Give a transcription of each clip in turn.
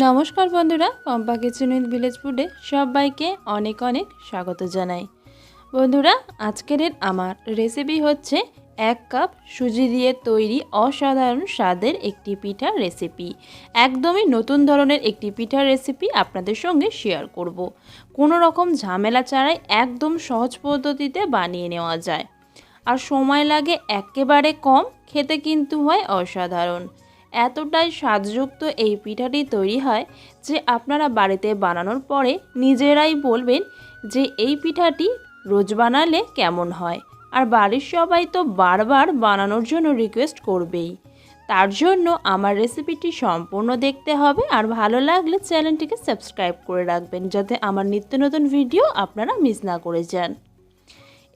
নমস্কার বন্ধুরা Pampa kitchen with village ফুডে সবাইকে অনেক অনেক স্বাগত জানাই। বন্ধুরা, আজকের আমার রেসিপি হচ্ছে এক কাপ সুজি দিয়ে তৈরি অসাধারণ স্বাদের একটি পিঠার রেসিপি একদমই নতুন ধরনের একটি পিঠার রেসিপি আপনাদের সঙ্গে শেয়ার করব। কোনো রকম ঝামেলা ছাড়াই একদম সহজ পদ্ধতিতে বানিয়ে নেওয়া যায়। আর সময় লাগে একেবারে কম, খেতে কিন্তু হয় অসাধারণ। এতটাই স্বাদযুক্ত এই পিঠাটি তৈরি হয় যে আপনারা বাড়িতে বানানোর পরে নিজেরাই বলবেন যে এই পিঠাটি রোজ বানালে কেমন হয়। আর বাড়ির সবাই তো বারবার বানানোর জন্য রিকোয়েস্ট করবেই। তার জন্য আমার রেসিপিটি সম্পূর্ণ দেখতে হবে আর ভালো লাগলে চ্যানেলটিকে সাবস্ক্রাইব করে রাখবেন যাতে আমার নিত্য নতুন ভিডিও আপনারা মিস না করে যান।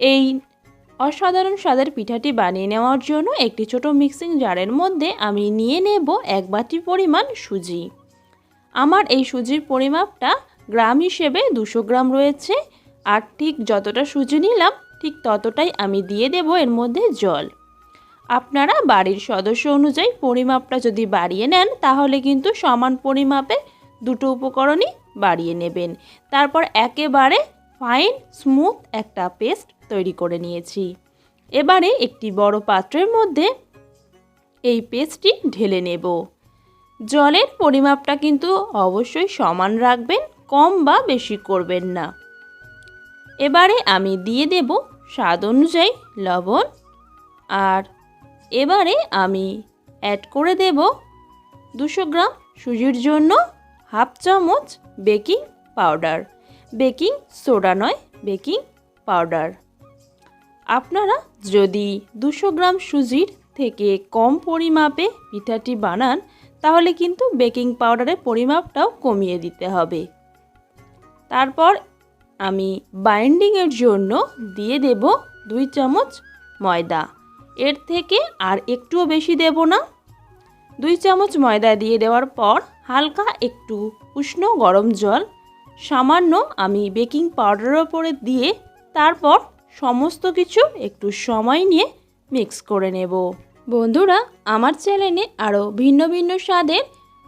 এই অসাধারণ স্বাদের পিঠাটি বানিয়ে নেওয়ার জন্য একটি ছোট মিক্সিং জারের মধ্যে আমি নিয়ে নেব এক বাটি পরিমাণ সুজি। আমার এই সুজির পরিমাপটা গ্রাম হিসেবে দুশো গ্রাম রয়েছে আর ঠিক যতটা সুজি নিলাম, ঠিক ততটাই আমি দিয়ে দেব এর মধ্যে জল। আপনারা বাড়ির সদস্য অনুযায়ী পরিমাপটা যদি বাড়িয়ে নেন, তাহলে কিন্তু সমান পরিমাপে দুটো উপকরণই বাড়িয়ে নেবেন। তারপর একেবারে ফাইন স্মুথ একটা পেস্ট তৈরি করে নিয়েছি। এবারে একটি বড় পাত্রের মধ্যে এই পেস্টটি ঢেলে নেব। জলের পরিমাপটা কিন্তু অবশ্যই সমান রাখবেন, কম বা বেশি করবেন না। এবারে আমি দিয়ে দেব স্বাদ অনুযায়ী লবণ আর এবারে আমি অ্যাড করে দেব দুশো গ্রাম সুজির জন্য হাফ চামচ বেকিং পাউডার। বেকিং সোডা নয়, বেকিং পাউডার। আপনারা যদি দুশো গ্রাম সুজির থেকে কম পরিমাপে পিঠাটি বানান, তাহলে কিন্তু বেকিং পাউডারের পরিমাপটাও কমিয়ে দিতে হবে। তারপর আমি বাইন্ডিংয়ের জন্য দিয়ে দেব দুই চামচ ময়দা। এর থেকে আর একটুও বেশি দেব না। দুই চামচ ময়দা দিয়ে দেওয়ার পর হালকা একটু উষ্ণ গরম জল, সামান্য আমি বেকিং পাউডারের ওপরে দিয়ে তারপর সমস্ত কিছু একটু সময় নিয়ে মিক্স করে নেব। বন্ধুরা, আমার চ্যানেলে আরও ভিন্ন ভিন্ন স্বাদের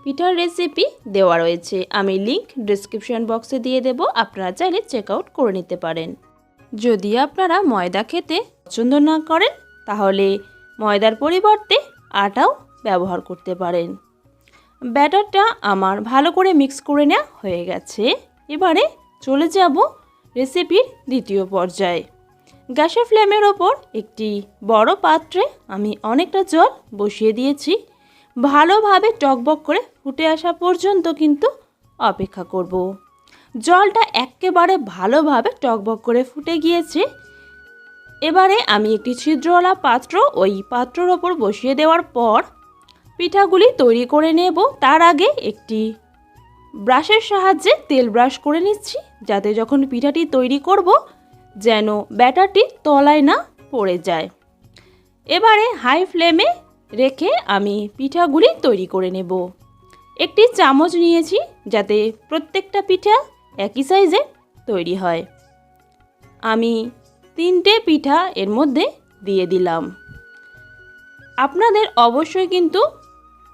পিঠার রেসিপি দেওয়া রয়েছে। আমি লিংক ডিসক্রিপশন বক্সে দিয়ে দেব, আপনারা চাইলে চেক আউট করে নিতে পারেন। যদি আপনারা ময়দা খেতে পছন্দ না করেন, তাহলে ময়দার পরিবর্তে আটাও ব্যবহার করতে পারেন। ব্যাটারটা আমার ভালো করে মিক্স করে নেওয়া হয়ে গেছে। এবারে চলে যাব রেসিপির দ্বিতীয় পর্যায়ে। গ্যাসের ফ্লেমের ওপর একটি বড় পাত্রে আমি অনেকটা জল বসিয়ে দিয়েছি। ভালোভাবে টকবক করে ফুটে আসা পর্যন্ত কিন্তু অপেক্ষা করব। জলটা একেবারে ভালোভাবে টকবক করে ফুটে গিয়েছে। এবারে আমি একটি ছিদ্রওয়ালা পাত্র ওই পাত্রর ওপর বসিয়ে দেওয়ার পর পিঠাগুলি তৈরি করে নেব। তার আগে একটি ব্রাশের সাহায্যে তেল ব্রাশ করে নিচ্ছি। যাতে যখন পিঠাটি তৈরি করব যেন ব্যাটারটি তলায় না পড়ে যায়। এবারে হাই ফ্লেমে রেখে আমি পিঠাগুলি তৈরি করে নেব। একটি চামচ নিয়েছি যাতে প্রত্যেকটা পিঠা একই সাইজে তৈরি হয়। আমি তিনটে পিঠা এর মধ্যে দিয়ে দিলাম। আপনাদের অবশ্যই কিন্তু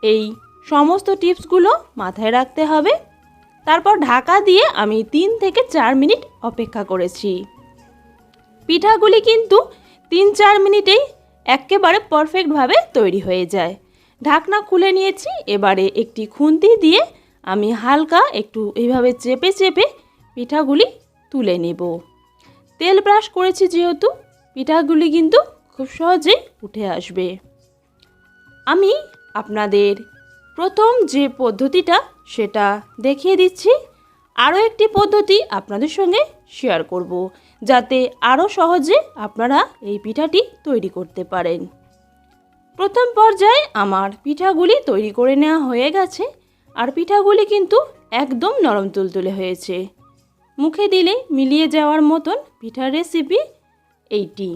এই সমস্ত টিপসগুলো মাথায় রাখতে হবে। তারপর ঢাকা দিয়ে আমি তিন থেকে চার মিনিট অপেক্ষা করেছি। পিঠাগুলি কিন্তু তিন চার মিনিটেই একেবারে পারফেক্টভাবে তৈরি হয়ে যায়। ঢাকনা খুলে নিয়েছি, এবারে একটি খুন্তি দিয়ে আমি হালকা একটু এইভাবে চেপে চেপে পিঠাগুলি তুলে নেব। তেল ব্রাশ করেছি যেহেতু, পিঠাগুলি কিন্তু খুব সহজেই উঠে আসবে। আমি আপনাদের প্রথম যে পদ্ধতিটা সেটা দেখিয়ে দিচ্ছি। আরও একটি পদ্ধতি আপনাদের সঙ্গে শেয়ার করব, যাতে আরও সহজে আপনারা এই পিঠাটি তৈরি করতে পারেন। প্রথম পর্যায়ে আমার পিঠাগুলি তৈরি করে নেওয়া হয়ে গেছে, আর পিঠাগুলি কিন্তু একদম নরম তুলতুলে হয়েছে। মুখে দিলে মিলিয়ে যাওয়ার মতন পিঠার রেসিপি এইটি।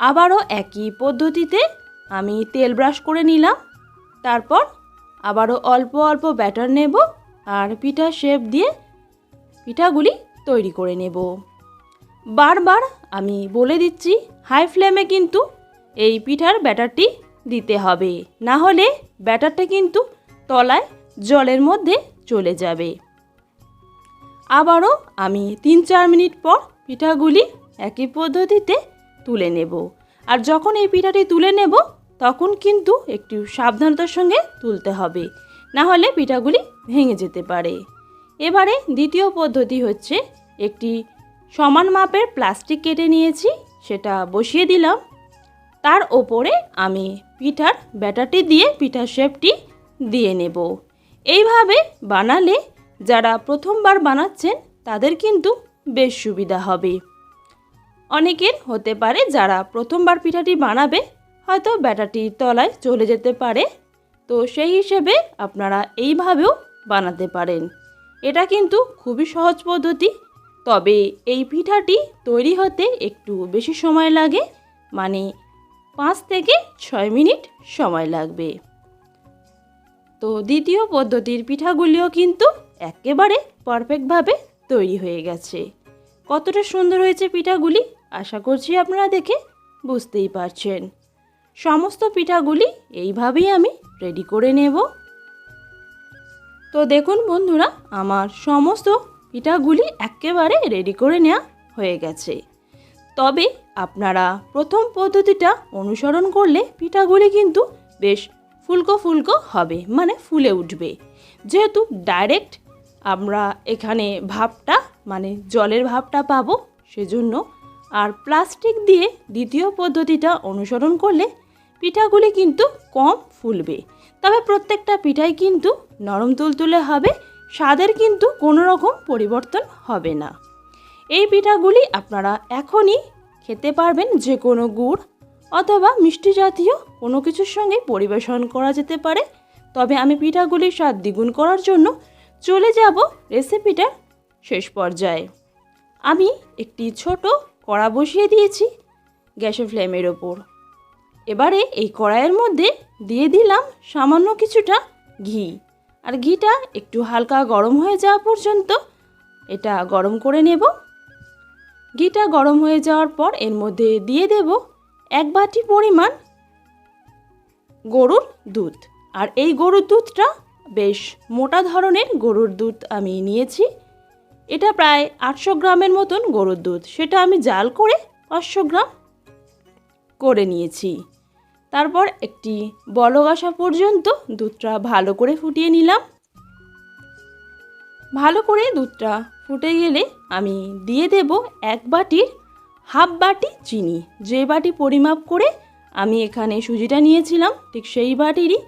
আবারও একই পদ্ধতিতে আমি তেল ব্রাশ করে নিলাম, তারপর আবারও অল্প অল্প ব্যাটার নেব, আর পিঠা শেপ দিয়ে পিঠাগুলি তৈরি করে নেব। বারবার আমি বলে দিচ্ছি, হাই ফ্লেমে কিন্তু এই পিঠার ব্যাটারটি দিতে হবে। না হলে ব্যাটারটা কিন্তু তলায় জলের মধ্যে চলে যাবে। আবারও আমি তিন চার মিনিট পর পিঠাগুলি একই পদ্ধতিতে তুলে নেব। আর যখন এই পিঠাটি তুলে নেব, তখন কিন্তু একটু সাবধানতার সঙ্গে তুলতে হবে। না হলে পিঠাগুলি ভেঙে যেতে পারে। এবারে দ্বিতীয় পদ্ধতি হচ্ছে একটি সমান মাপের প্লাস্টিক কেটে নিয়েছি, সেটা বসিয়ে দিলাম। তার ওপরে আমি পিঠার ব্যাটারটি দিয়ে পিঠার শেপটি দিয়ে নেব। এইভাবে বানালে যারা প্রথমবার বানাচ্ছেন, তাদের কিন্তু বেশ সুবিধা হবে। অনেকের হতে পারে যারা প্রথমবার পিঠাটি বানাবে, হয়তো ব্যাটারটির তলায় চলে যেতে পারে। তো সেই হিসেবে আপনারা এইভাবেও বানাতে পারেন। এটা কিন্তু খুবই সহজ পদ্ধতি। তবে এই পিঠাটি তৈরি হতে একটু বেশি সময় লাগে মানে পাঁচ থেকে ছয় মিনিট সময় লাগবে। তো দ্বিতীয় পদ্ধতির পিঠাগুলিও কিন্তু একেবারে পারফেক্টভাবে তৈরি হয়ে গেছে। কতটা সুন্দর হয়েছে পিঠাগুলি, আশা করছি আপনারা দেখে বুঝতেই পারছেন। সমস্ত পিঠাগুলি এইভাবেই আমি রেডি করে নেব। তো দেখুন বন্ধুরা, আমার সমস্ত পিঠাগুলি একেবারে রেডি করে নেওয়া হয়ে গেছে। তবে আপনারা প্রথম পদ্ধতিটা অনুসরণ করলে পিঠাগুলি কিন্তু বেশ ফুলকো ফুলকো হবে মানে ফুলে উঠবে। যেহেতু ডাইরেক্ট আমরা এখানে ভাবটা মানে জলের ভাবটা পাবো সেজন্য, আর প্লাস্টিক দিয়ে দ্বিতীয় পদ্ধতিটা অনুসরণ করলে পিঠাগুলি কিন্তু কম ফুলবে। তবে প্রত্যেকটা পিঠাই কিন্তু নরম তুলতুলে হবে, স্বাদের কিন্তু কোনো রকম পরিবর্তন হবে না। এই পিঠাগুলি আপনারা এখনই খেতে পারবেন যে কোনো গুড় অথবা মিষ্টি জাতীয় কোনো কিছুর সঙ্গে পরিবেশন করা যেতে পারে। তবে আমি পিঠাগুলির স্বাদ দ্বিগুণ করার জন্য চলে যাব রেসিপিটার শেষ পর্যায়ে। আমি একটি ছোট কড়া বসিয়ে দিয়েছি গ্যাসের ফ্লেমের ওপর। এবারে এই কড়াইয়ের মধ্যে দিয়ে দিলাম সামান্য কিছুটা ঘি। আর ঘিটা একটু হালকা গরম হয়ে যাওয়া পর্যন্ত এটা গরম করে নেব। ঘিটা গরম হয়ে যাওয়ার পর এর মধ্যে দিয়ে দেব এক বাটি পরিমাণ গরুর দুধ। আর এই গরুর দুধটা বেশ মোটা ধরনের গরুর দুধ আমি নিয়েছি। এটা প্রায় আটশো গ্রামের মতন গরুর দুধ। সেটা আমি জাল করে পাঁচশো গ্রাম করে নিয়েছি। তারপর একটি বলক আসা পর্যন্ত দুধটা ভালো করে ফুটিয়ে নিলাম। ভালো করে দুধটা ফুটে গেলে আমি দিয়ে দেব এক বাটির হাফ বাটি চিনি। যে বাটি পরিমাপ করে আমি এখানে সুজিটা নিয়েছিলাম, ঠিক সেই বাটিরই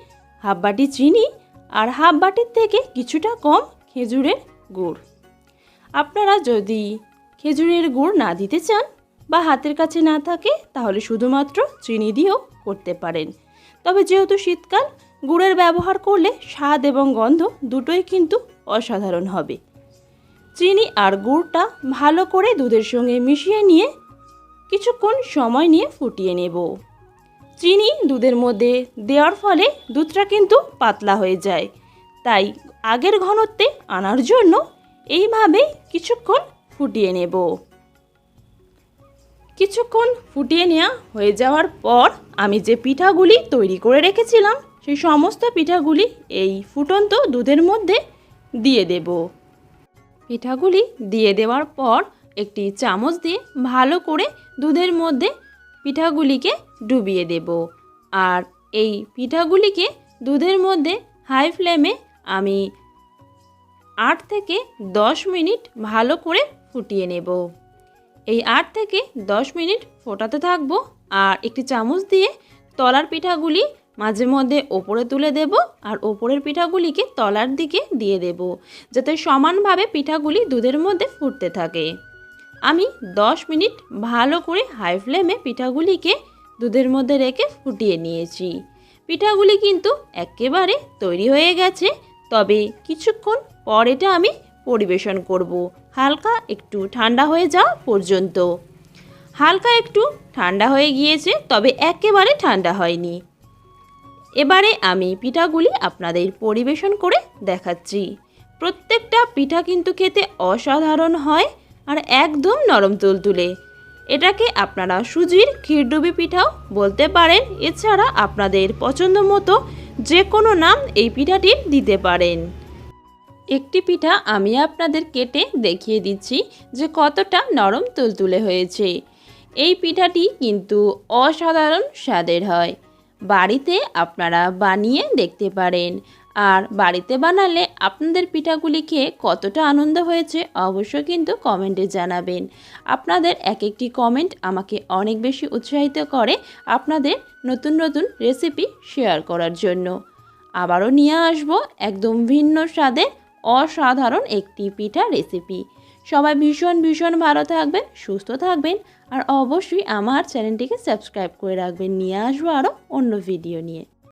হাফ বাটি চিনি আর হাফ বাটির থেকে কিছুটা কম খেজুরের গুড়। আপনারা যদি খেজুরের গুড় না দিতে চান বা হাতের কাছে না থাকে, তাহলে শুধুমাত্র চিনি দিয়েও করতে পারেন। তবে যেহেতু শীতকাল, গুড়ের ব্যবহার করলে স্বাদ এবং গন্ধ দুটোই কিন্তু অসাধারণ হবে। চিনি আর গুড়টা ভালো করে দুধের সঙ্গে মিশিয়ে নিয়ে কিছুক্ষণ সময় নিয়ে ফুটিয়ে নেব। চিনি দুধের মধ্যে দেওয়ার ফলে দুধটা কিন্তু পাতলা হয়ে যায়। তাই আগের ঘনত্বে আনার জন্য এইভাবে কিছুক্ষণ ফুটিয়ে নেব। কিছুক্ষণ ফুটিয়ে নেওয়া হয়ে যাওয়ার পর আমি যে পিঠাগুলি তৈরি করে রেখেছিলাম, সেই সমস্ত পিঠাগুলি এই ফুটন্ত দুধের মধ্যে দিয়ে দেব। পিঠাগুলি দিয়ে দেওয়ার পর একটি চামচ দিয়ে ভালো করে দুধের মধ্যে পিঠাগুলিকে ডুবিয়ে দেব। আর এই পিঠাগুলিকে দুধের মধ্যে হাই ফ্লেমে আমি আট থেকে দশ মিনিট ভালো করে ফুটিয়ে নেব। এই আট থেকে দশ মিনিট ফোটাতে থাকব আর একটি চামচ দিয়ে তলার পিঠাগুলি মাঝে মধ্যে ওপরে তুলে দেব আর ওপরের পিঠাগুলিকে তলার দিকে দিয়ে দেব যাতে সমানভাবে পিঠাগুলি দুধের মধ্যে ফুটতে থাকে। আমি দশ মিনিট ভালো করে হাই ফ্লেমে পিঠাগুলিকে দুধের মধ্যে রেখে ফুটিয়ে নিয়েছি। পিঠাগুলি কিন্তু একেবারে তৈরি হয়ে গেছে, তবে কিছুক্ষণ পর এটা আমি পরিবেশন করব। হালকা একটু ঠান্ডা হয়ে যাওয়া পর্যন্ত। হালকা একটু ঠান্ডা হয়ে গিয়েছে, তবে একেবারে ঠান্ডা হয়নি। এবারে আমি পিঠাগুলি আপনাদের পরিবেশন করে দেখাচ্ছি। প্রত্যেকটা পিঠা কিন্তু খেতে অসাধারণ হয় আর একদম নরম তুলতুলে। এটাকে আপনারা সুজির ক্ষীরডুবি পিঠাও বলতে পারেন, এছাড়া আপনাদের পছন্দ মতো যে কোনো নাম এই পিঠাটির দিতে পারেন। একটি পিঠা আমি আপনাদের কেটে দেখিয়ে দিচ্ছি যে কতটা নরম তুলতুলে হয়েছে। এই পিঠাটি কিন্তু অসাধারণ স্বাদের হয়। বাড়িতে আপনারা বানিয়ে দেখতে পারেন। আর বাড়িতে বানালে আপনাদের পিঠাগুলি খেয়ে কতটা আনন্দ হয়েছে অবশ্য কিন্তু কমেন্টে জানাবেন। আপনাদের এক একটি কমেন্ট আমাকে অনেক বেশি উৎসাহিত করে আপনাদের নতুন নতুন রেসিপি শেয়ার করার জন্য। আবারও নিয়ে আসব একদম ভিন্ন স্বাদে অসাধারণ একটি পিঠা রেসিপি সবাই ভীষণ ভীষণ ভালো থাকবেন, সুস্থ থাকবেন, আর অবশ্যই আমার চ্যানেলটিকে সাবস্ক্রাইব করে রাখবেন। নিয়ে আসব আরও অন্য ভিডিও নিয়ে।